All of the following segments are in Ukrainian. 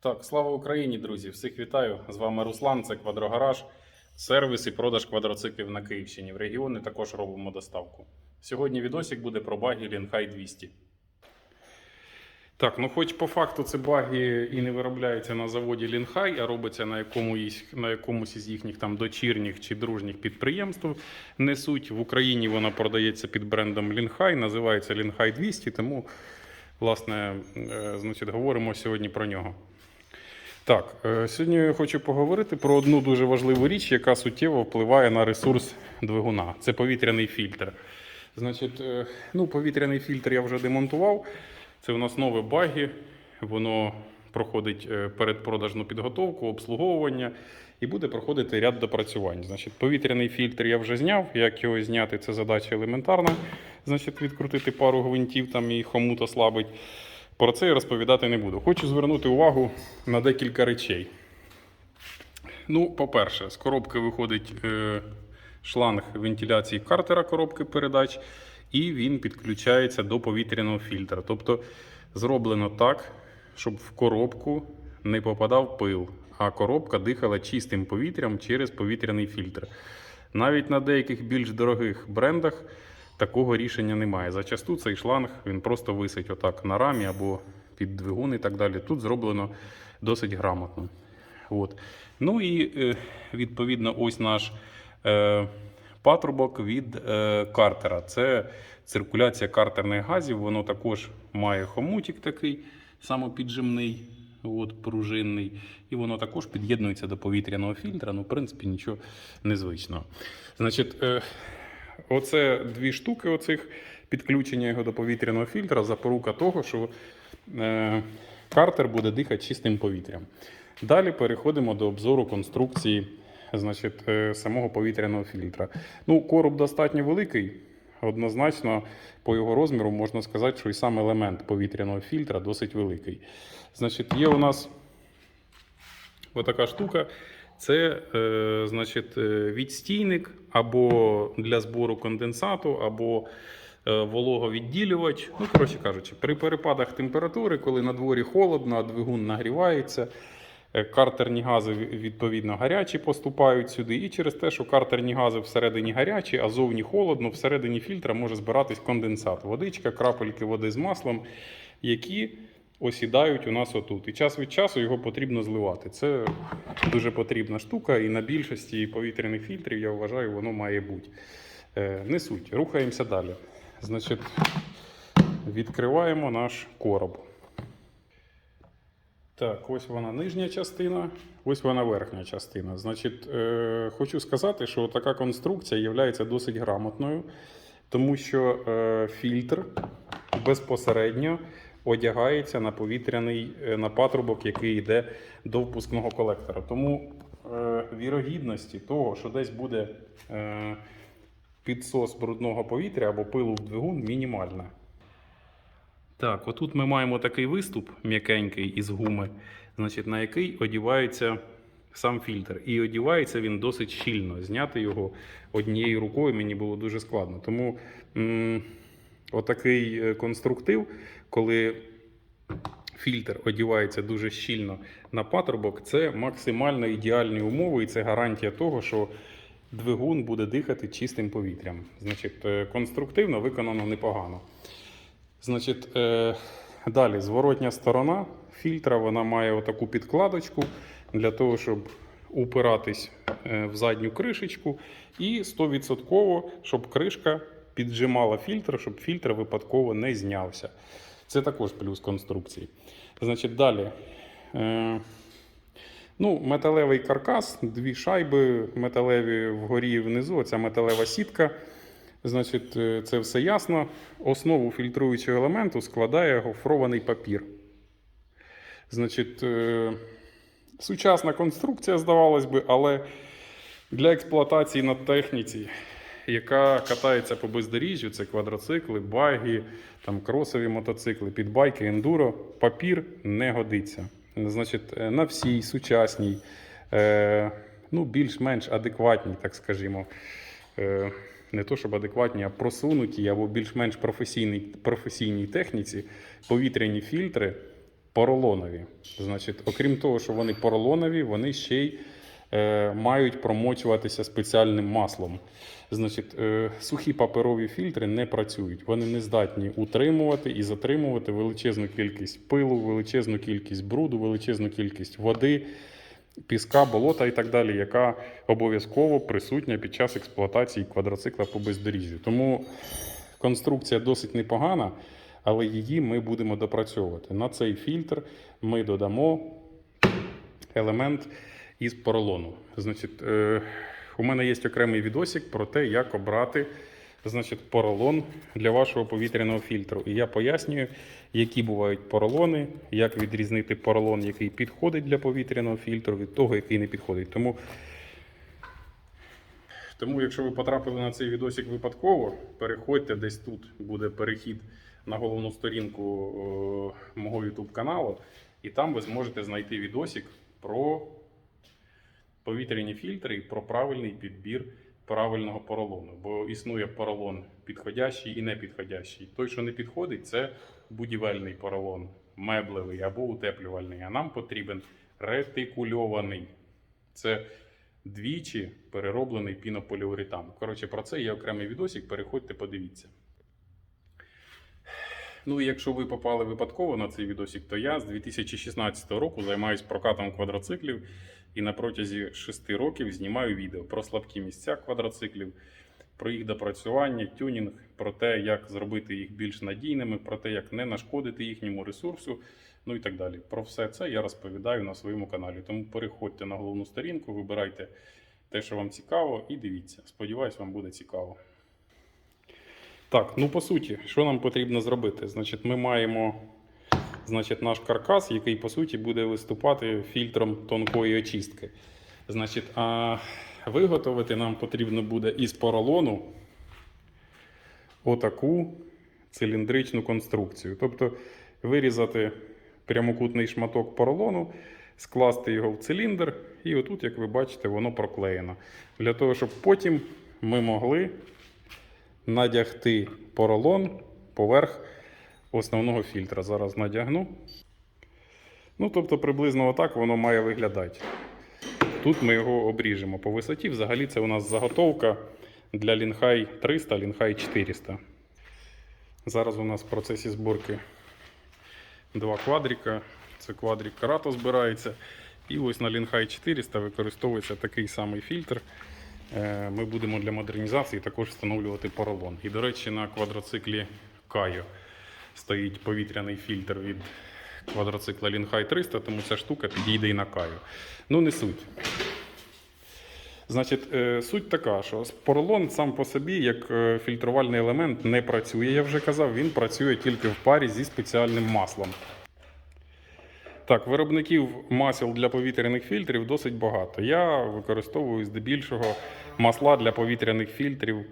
Так, слава Україні, друзі! Всіх вітаю! З вами Руслан, це Квадрогараж, сервіс і продаж квадроциклів на Київщині. В регіони також робимо доставку. Сьогодні відосик буде про баги Лінхай 200. Так, ну хоч по факту це баги і не виробляються на заводі Лінхай, а робиться на, якомусь, на якомусь із їхніх там дочірніх чи дружніх підприємств. Несуть в Україні вона продається під брендом Лінхай, називається Лінхай 200, тому власне, е, значить, говоримо сьогодні про нього. Так, е, сьогодні я хочу поговорити про одну дуже важливу річ, яка суттєво впливає на ресурс двигуна. Це повітряний фільтр. Значить, е, ну, повітряний фільтр я вже демонтував. Це у нас нове багі. Воно проходить е, передпродажну підготовку, обслуговування і буде проходити ряд допрацювань. Значить, повітряний фільтр я вже зняв. Як його зняти, це задача елементарна. Значить, відкрутити пару гвинтів там і хомут ослабить. Про це я розповідати не буду. Хочу звернути увагу на декілька речей. Ну, по-перше, з коробки виходить е, шланг вентиляції картера коробки передач, і він підключається до повітряного фільтра. Тобто зроблено так, щоб в коробку не попадав пил, а коробка дихала чистим повітрям через повітряний фільтр. Навіть на деяких більш дорогих брендах такого рішення немає. Зачасту цей шланг він просто висить отак на рамі або під двигун і так далі. Тут зроблено досить грамотно. От. Ну і е, відповідно, ось наш е, патрубок від е, картера. Це циркуляція картерних газів. Воно також має хомутик такий самопіджимний, от, пружинний. І воно також під'єднується до повітряного фільтра. Ну, в принципі, нічого незвичного. Значить, е, оце дві штуки оцих підключення його до повітряного фільтра, запорука того, що е, картер буде дихати чистим повітрям. Далі переходимо до обзору конструкції значить, е, самого повітряного фільтра. Ну, короб достатньо великий. Однозначно, по його розміру можна сказати, що і сам елемент повітряного фільтра досить великий. Значить, є у нас отака штука. Це е, значить, е, відстійник або для збору конденсату, або е, вологовідділювач. Ну, коротше кажучи, при перепадах температури, коли на дворі холодно, а двигун нагрівається, картерні гази відповідно гарячі поступають сюди. І через те, що картерні гази всередині гарячі, а зовні холодно, всередині фільтра може збиратись конденсат, водичка, крапельки води з маслом, які осідають у нас отут. І час від часу його потрібно зливати. Це дуже потрібна штука, і на більшості повітряних фільтрів, я вважаю, воно має бути. Е, не суть. Рухаємося далі. Значить, відкриваємо наш короб. Так, ось вона нижня частина, ось вона верхня частина. Значить, е, хочу сказати, що така конструкція є досить грамотною, тому що е, фільтр безпосередньо одягається на повітряний е, на патрубок, який йде до впускного колектора. Тому е, вірогідності того, що десь буде е, підсос брудного повітря або пилу в двигун, мінімальна. Так, отут ми маємо такий виступ м'якенький із гуми, значить, на який одівається сам фільтр. І одівається він досить щільно. Зняти його однією рукою мені було дуже складно. Тому м- отакий е, конструктив, коли фільтр одівається дуже щільно на патрубок, це максимально ідеальні умови, і це гарантія того, що двигун буде дихати чистим повітрям. Значить, е, конструктивно виконано непогано. Значить, е, далі зворотня сторона фільтра вона має отаку підкладочку для того, щоб упиратись е, в задню кришечку, і 100% щоб кришка піджимала фільтр, щоб фільтр випадково не знявся. Це також плюс конструкції. Значить, далі. Е, Ну, металевий каркас, дві шайби металеві вгорі і внизу. Оця металева сітка. Значить, е, це все ясно. Основу фільтруючого елементу складає гофрований папір. Значить, е, сучасна конструкція, здавалось би, але для експлуатації на техніці, яка катається по бездоріжжю, це квадроцикли, баги, там кросові мотоцикли, підбайки, ендуро, папір не годиться. Значить, е, на всій сучасній, ну, більш-менш адекватній, так скажімо, не то щоб адекватні, а просунутій або більш-менш професійній, професійній техніці повітряні фільтри поролонові. Значить, окрім того, що вони поролонові, вони ще й е, мають промочуватися спеціальним маслом. Значить, е, сухі паперові фільтри не працюють. Вони не здатні утримувати і затримувати величезну кількість пилу, величезну кількість бруду, величезну кількість води, піска, болота і так далі, яка обов'язково присутня під час експлуатації квадроцикла по бездоріжжю. Тому конструкція досить непогана, але її ми будемо допрацьовувати. На цей фільтр ми додамо елемент із поролону. Значить, е, у мене є окремий відосик про те, як обрати значить, поролон для вашого повітряного фільтру. І я пояснюю, які бувають поролони, як відрізнити поролон, який підходить для повітряного фільтру, від того, який не підходить. Тому, тому якщо ви потрапили на цей відосик випадково, переходьте десь тут буде перехід на головну сторінку е, мого YouTube каналу, і там ви зможете знайти відосик про повітряні фільтри і про правильний підбір правильного поролону. Бо існує поролон підходящий і непідходящий. Той, що не підходить, це будівельний поролон, меблевий або утеплювальний. А нам потрібен ретикульований. Це двічі перероблений пінополіуретан. Коротше, про це є окремий відосик. Переходьте, подивіться. Ну і якщо ви попали випадково на цей відосик, то я з 2016 року займаюся прокатом квадроциклів і на протязі 6 років знімаю відео про слабкі місця квадроциклів, про їх допрацювання, тюнінг, про те, як зробити їх більш надійними, про те, як не нашкодити їхньому ресурсу, ну і так далі. Про все це я розповідаю на своєму каналі. Тому переходьте на головну сторінку, вибирайте те, що вам цікаво, і дивіться. Сподіваюсь, вам буде цікаво. Так, ну по суті, що нам потрібно зробити? Значить, ми маємо значить, наш каркас, який по суті буде виступати фільтром тонкої очистки. Значить, а виготовити нам потрібно буде із поролону отаку циліндричну конструкцію. Тобто вирізати прямокутний шматок поролону, скласти його в циліндр, і отут, як ви бачите, воно проклеєно. Для того, щоб потім ми могли надягти поролон поверх основного фільтра. Зараз надягну. Ну, тобто, приблизно отак воно має виглядати. Тут ми його обріжемо по висоті. Взагалі, це у нас заготовка для Лінхай 300, Лінхай 400. Зараз у нас в процесі зборки два квадрика. Це квадрик Карато збирається. І ось на Лінхай 400 використовується такий самий фільтр. Е, Ми будемо для модернізації також встановлювати поролон. І, до речі, на квадроциклі Кайо стоїть повітряний фільтр від квадроцикла Лінхай 300, тому ця штука підійде і на Кайо. Ну, не суть. Значить, е, суть така, що поролон сам по собі, як е, фільтрувальний елемент, не працює, я вже казав, він працює тільки в парі зі спеціальним маслом. Так, виробників масел для повітряних фільтрів досить багато. Я використовую здебільшого масла для повітряних фільтрів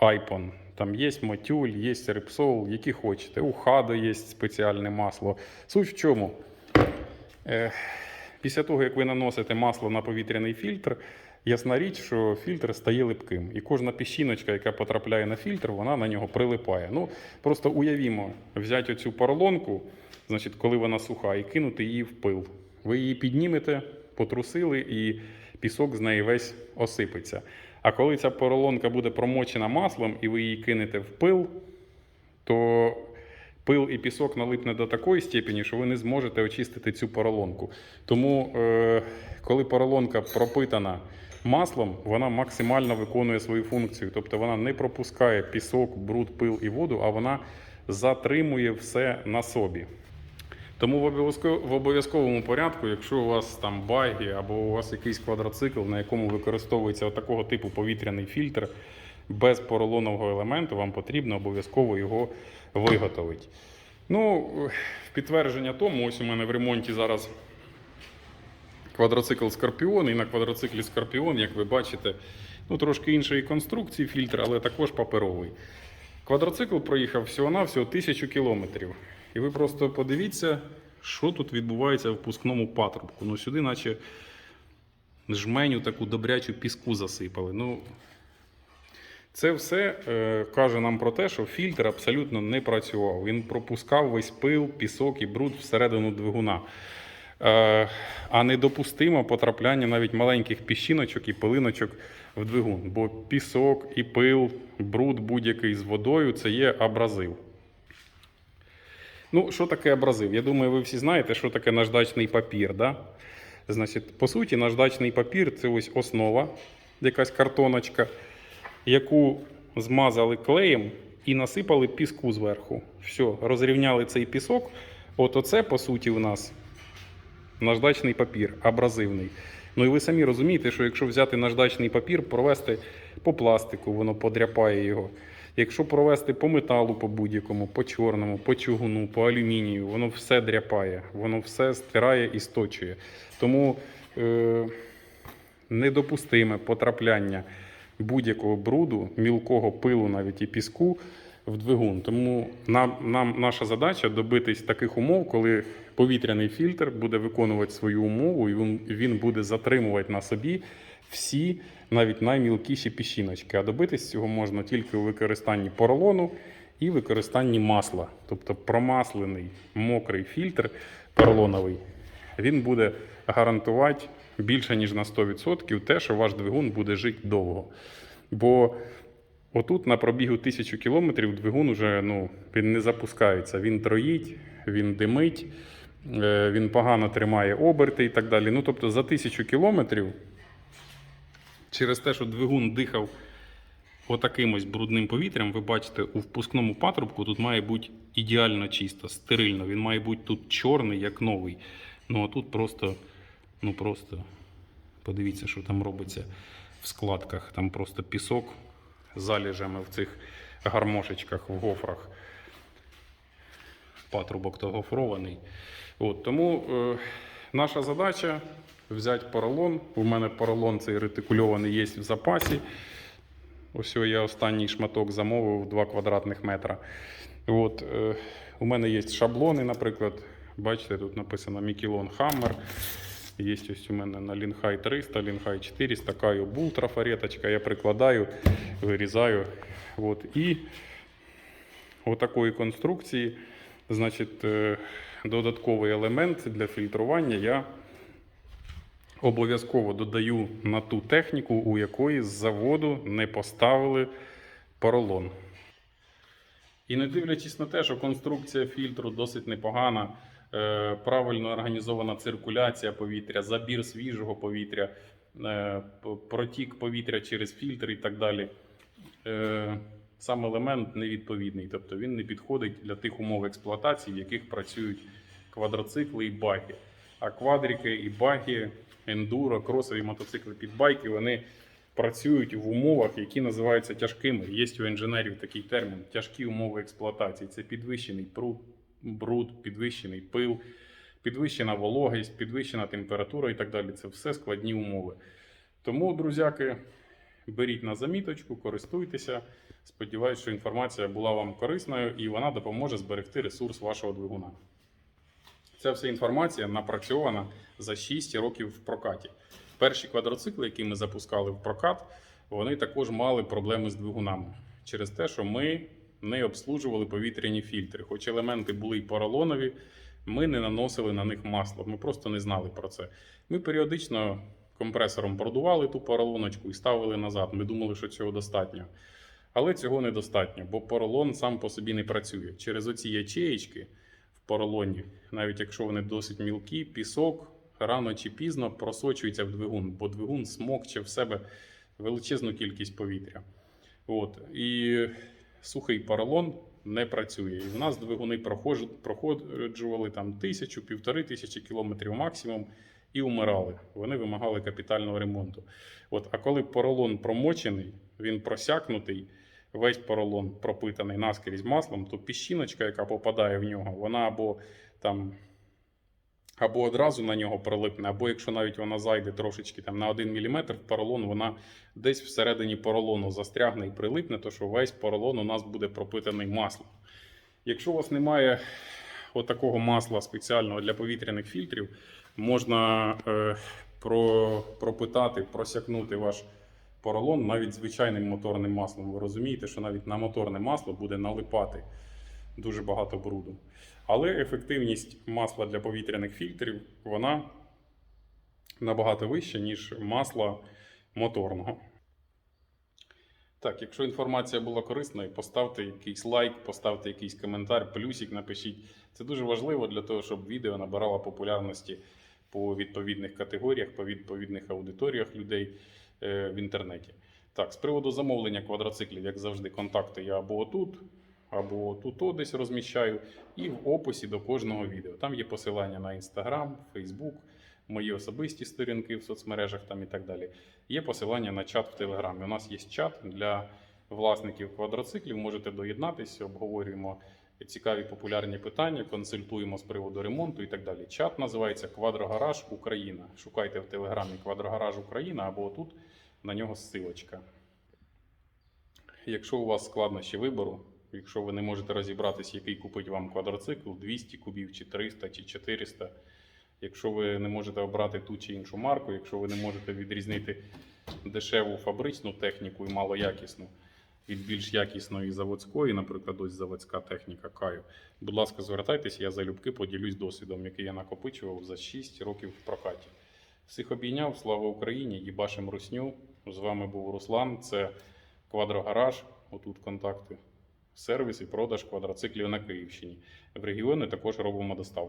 Ipon. Там є Мотюль, є Repsol, які хочете. У Хадо є спеціальне масло. Суть в чому? Е, Після того, як ви наносите масло на повітряний фільтр, ясна річ, що фільтр стає липким. І кожна піщиночка, яка потрапляє на фільтр, вона на нього прилипає. Ну, просто уявімо, взяти оцю поролонку, значить, коли вона суха, і кинути її в пил. Ви її піднімете, потрусили, і пісок з неї весь осипеться. А коли ця поролонка буде промочена маслом і ви її кинете в пил, то пил і пісок налипне до такої степені, що ви не зможете очистити цю поролонку. Тому, е, коли поролонка пропитана маслом, вона максимально виконує свою функцію. Тобто вона не пропускає пісок, бруд, пил і воду, а вона затримує все на собі. Тому в обов'язко- в обов'язковому порядку, якщо у вас там баги або у вас якийсь квадроцикл, на якому використовується такого типу повітряний фільтр без поролонового елементу, вам потрібно обов'язково його виготовити. Ну, в підтвердження тому, ось у мене в ремонті зараз квадроцикл Скорпіон, і на квадроциклі Скорпіон, як ви бачите, ну, трошки іншої конструкції фільтр, але також паперовий. Квадроцикл проїхав всього-навсього тисячу кілометрів. І ви просто подивіться, що тут відбувається в впускному патрубку. Ну, сюди, наче жменю таку добрячу піску засипали. Ну, Це все е, каже нам про те, що фільтр абсолютно не працював. Він пропускав весь пил, пісок і бруд всередину двигуна. Е, а недопустимо потрапляння навіть маленьких піщиночок і пилиночок в двигун. Бо пісок і пил, бруд будь-який з водою це є абразив. Ну, що таке абразив? Я думаю, ви всі знаєте, що таке наждачний папір. Да? Значить, по суті, наждачний папір це ось основа, якась картоночка, яку змазали клеєм і насипали піску зверху. Все, розрівняли цей пісок. От оце, по суті, у нас наждачний папір, абразивний. Ну і ви самі розумієте, що якщо взяти наждачний папір, провести по пластику, воно подряпає його. Якщо провести по металу, по будь-якому, по чорному, по чугуну, по алюмінію, воно все дряпає, воно все стирає і сточує. Тому е, недопустиме потрапляння будь-якого бруду, мілкого пилу, навіть і піску в двигун. Тому нам, нам наша задача добитись таких умов, коли повітряний фільтр буде виконувати свою умову, і він, він буде затримувати на собі всі, навіть наймілкіші піщиночки. А добитись цього можна тільки у використанні поролону і використанні масла. Тобто промаслений мокрий фільтр поролоновий, він буде гарантувати більше ніж на 100% те, що ваш двигун буде жити довго. Бо отут на пробігу тисячу кілометрів двигун уже ну, він не запускається. Він троїть, він димить, е, він погано тримає оберти і так далі. Ну, тобто за тисячу кілометрів через те, що двигун дихав отаким ось брудним повітрям, ви бачите, у впускному патрубку тут має бути ідеально чисто, стерильно. Він має бути тут чорний, як новий. Ну а тут просто, ну просто подивіться, що там робиться в складках. Там просто пісок заліжами в цих гармошечках, в гофрах. Патрубок то гофрований. От, тому е, наша задача взяти поролон. У мене поролон цей ретикульований є в запасі. Ось я останній шматок замовив 2 квадратних метра. От, е, у мене є шаблони, наприклад. Бачите, тут написано Мікілон Хаммер. Є ось у мене на Лінхай 300, Лінхай 400, Кайо Бул трафареточка. Я прикладаю, вирізаю. От, і отакої конструкції, значить, е, додатковий елемент для фільтрування я обов'язково додаю на ту техніку, у якої з заводу не поставили поролон. І не дивлячись на те, що конструкція фільтру досить непогана, е, правильно організована циркуляція повітря, забір свіжого повітря, е, протік повітря через фільтр і так далі. Е, Сам елемент невідповідний, тобто він не підходить для тих умов експлуатації, в яких працюють квадроцикли і баги. А квадрики і баги, ендуро, кросові мотоцикли під байки, вони працюють в умовах, які називаються тяжкими. Є у інженерів такий термін тяжкі умови експлуатації. Це підвищений бруд, підвищений пил, підвищена вологість, підвищена температура і так далі. Це все складні умови. Тому, друзяки, беріть на заміточку, користуйтеся. Сподіваюсь, що інформація була вам корисною і вона допоможе зберегти ресурс вашого двигуна. Ця вся інформація напрацьована за 6 років в прокаті. Перші квадроцикли, які ми запускали в прокат, вони також мали проблеми з двигунами через те, що ми не обслужували повітряні фільтри. Хоч елементи були й поролонові, ми не наносили на них масло. Ми просто не знали про це. Ми періодично компресором продували ту поролоночку і ставили назад. Ми думали, що цього достатньо. Але цього недостатньо, бо поролон сам по собі не працює. Через оці ячеєчки в поролоні, навіть якщо вони досить мілкі, пісок рано чи пізно просочується в двигун, бо двигун смокче в себе величезну кількість повітря. От. І сухий поролон не працює. І в нас двигуни проходжували там тисячу, півтори тисячі кілометрів максимум і умирали. Вони вимагали капітального ремонту. От, а коли поролон промочений, він просякнутий, весь поролон пропитаний наскрізь маслом, то піщиночка, яка попадає в нього, вона або там. Або одразу на нього прилипне, або якщо навіть вона зайде трошечки там, на 1 мм в поролон, вона десь всередині поролону застрягне і прилипне, то що весь поролон у нас буде пропитаний маслом. Якщо у вас немає отакого масла спеціального для повітряних фільтрів, можна е, про, пропитати, просякнути ваш поролон навіть звичайним моторним маслом. Ви розумієте, що навіть на моторне масло буде налипати дуже багато бруду. Але ефективність масла для повітряних фільтрів вона набагато вища, ніж масла моторного. Так, якщо інформація була корисною, поставте якийсь лайк, поставте якийсь коментар, плюсик напишіть. Це дуже важливо для того, щоб відео набирало популярності по відповідних категоріях, по відповідних аудиторіях людей в інтернеті. Так, з приводу замовлення квадроциклів, як завжди, контакти я або отут, або тут десь розміщаю, і в описі до кожного відео. Там є посилання на Instagram, Facebook, мої особисті сторінки в соцмережах там і так далі. Є посилання на чат в Телеграмі. У нас є чат для власників квадроциклів. Можете доєднатися, обговорюємо цікаві популярні питання, консультуємо з приводу ремонту і так далі. Чат називається Квадрогараж Україна. Шукайте в Телеграмі Квадрогараж Україна або тут на нього ссилочка. Якщо у вас складнощі вибору, якщо ви не можете розібратися, який купить вам квадроцикл 200 кубів, чи 300, чи 400, якщо ви не можете обрати ту чи іншу марку, якщо ви не можете відрізнити дешеву фабричну техніку і малоякісну від більш якісної заводської, наприклад, ось заводська техніка Каю, будь ласка, звертайтеся, я залюбки поділюсь досвідом, який я накопичував за 6 років в прокаті. Всіх обійняв, слава Україні, їбашим русню. З вами був Руслан. Це квадрогараж. Отут контакти. Сервіс і продаж квадроциклів на Київщині. В регіони також робимо доставку.